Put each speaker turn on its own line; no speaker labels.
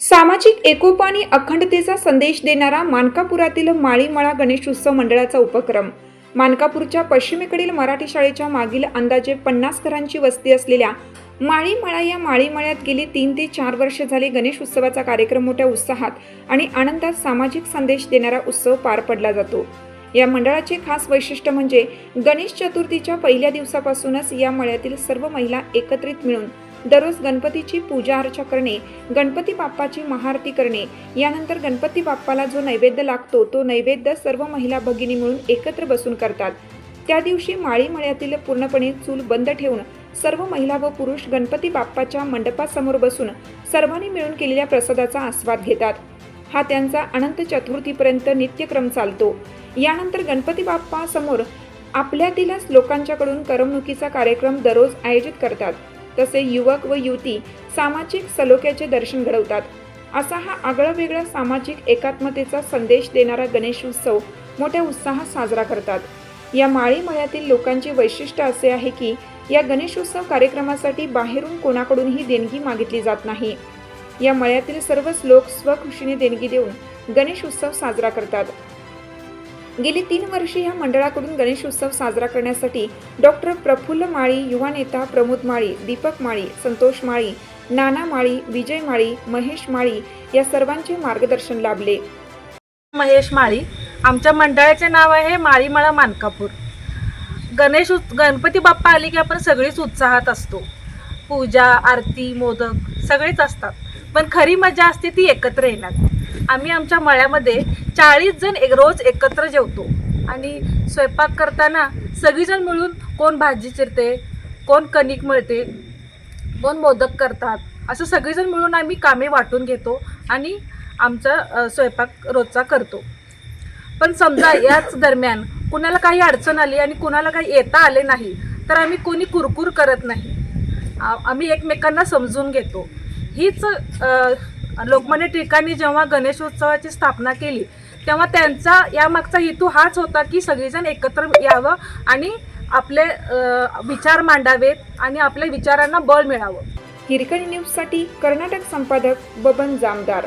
सामाजिक एकोप आणि अखंडतेचा संदेश देणारा मानकापुरातील माळीमळा गणेशोत्सव मंडळाचा उपक्रम. मानकापूरच्या पश्चिमेकडील मराठी शाळेच्या मागील अंदाजे पन्नास घरांची वस्ती असलेल्या माळीमळा या माळीमळ्यात गेली तीन ते चार वर्ष झाले गणेश उत्सवाचा कार्यक्रम मोठ्या उत्साहात आणि आनंदात सामाजिक संदेश देणारा उत्सव पार पडला जातो. या मंडळाचे खास वैशिष्ट्य म्हणजे गणेश चतुर्थीच्या पहिल्या दिवसापासूनच या मळ्यातील सर्व महिला एकत्रित मिळून दररोज गणपतीची पूजा अर्चा करणे गणपती बाप्पाची महाआरती करणे यानंतर गणपती बाप्पाला जो नैवेद्य लागतो तो नैवेद्य सर्व महिला भगिनी मिळून एकत्र बसून करतात. त्या दिवशी माळीमळ्यातील पूर्णपणे चूल बंद ठेवून सर्व महिला व पुरुष गणपती बाप्पाच्या मंडपासमोर बसून सर्वांनी मिळून केलेल्या प्रसादाचा आस्वाद घेतात. हा त्यांचा अनंत चतुर्थीपर्यंत नित्यक्रम चालतो. यानंतर गणपती बाप्पासमोर आपल्यातीलच लोकांच्याकडून करमणुकीचा कार्यक्रम दररोज आयोजित करतात. तसे युवक व युवती सामाजिक सलोख्याचे दर्शन घडवतात. असा हा आगळावेगळा सामाजिक एकात्मतेचा संदेश देणारा गणेश उत्सव मोठ्या उत्साहात साजरा करतात. या माळी मळ्यातील लोकांचे वैशिष्ट्य असे आहे की या गणेशोत्सव कार्यक्रमासाठी बाहेरून कोणाकडूनही देणगी मागितली जात नाही. या मळ्यातील सर्वच लोक स्वखुशीने देणगी देऊन गणेशोत्सव साजरा करतात. गेली तीन वर्षे या मंडळाकडून गणेशोत्सव साजरा करण्यासाठी डॉक्टर प्रफुल्ल माळी युवा नेता प्रमोद माळी दीपक माळी संतोष माळी नाना माळी विजय माळी महेश माळी या सर्वांचे मार्गदर्शन लाभले.
महेश माळी आमच्या मंडळाचे नाव आहे माळीमळा मानकापूर. गणेश उत् गणपती बाप्पा आले की आपण सगळीच उत्साहात असतो. पूजा आरती मोदक सगळेच असतात. पण खरी मजा असते ती एकत्र येण्यात. आम्ही आमच्या मळ्यामध्ये चाळीस जण एक रोज एकत्र जेवतो. आणि स्वयंपाक करताना सगळीजण मिळून कोण भाजी चिरते कोण कणिक मिळते कोण मोदक करतात असं सगळेजण मिळून आम्ही कामे वाटून घेतो आणि आमचा स्वयंपाक रोजचा करतो. पण समजा याच दरम्यान कुणाला काही अडचण आली आणि कुणाला काही येता आले नाही तर आम्ही कोणी कुरकुर करत नाही. आम्ही एकमेकांना समजून घेतो. हीच लोकमान्य टिळकांनी जेव्हा गणेशोत्सवाची स्थापना केली तेव्हा त्यांचा यामागचा हेतू हाच होता की सगळेजण एकत्र यावं आणि आपले विचार मांडावेत आणि आपल्या विचारांना बळ मिळावं.
हिरकणी न्यूजसाठी कर्नाटक संपादक बबन जामदार.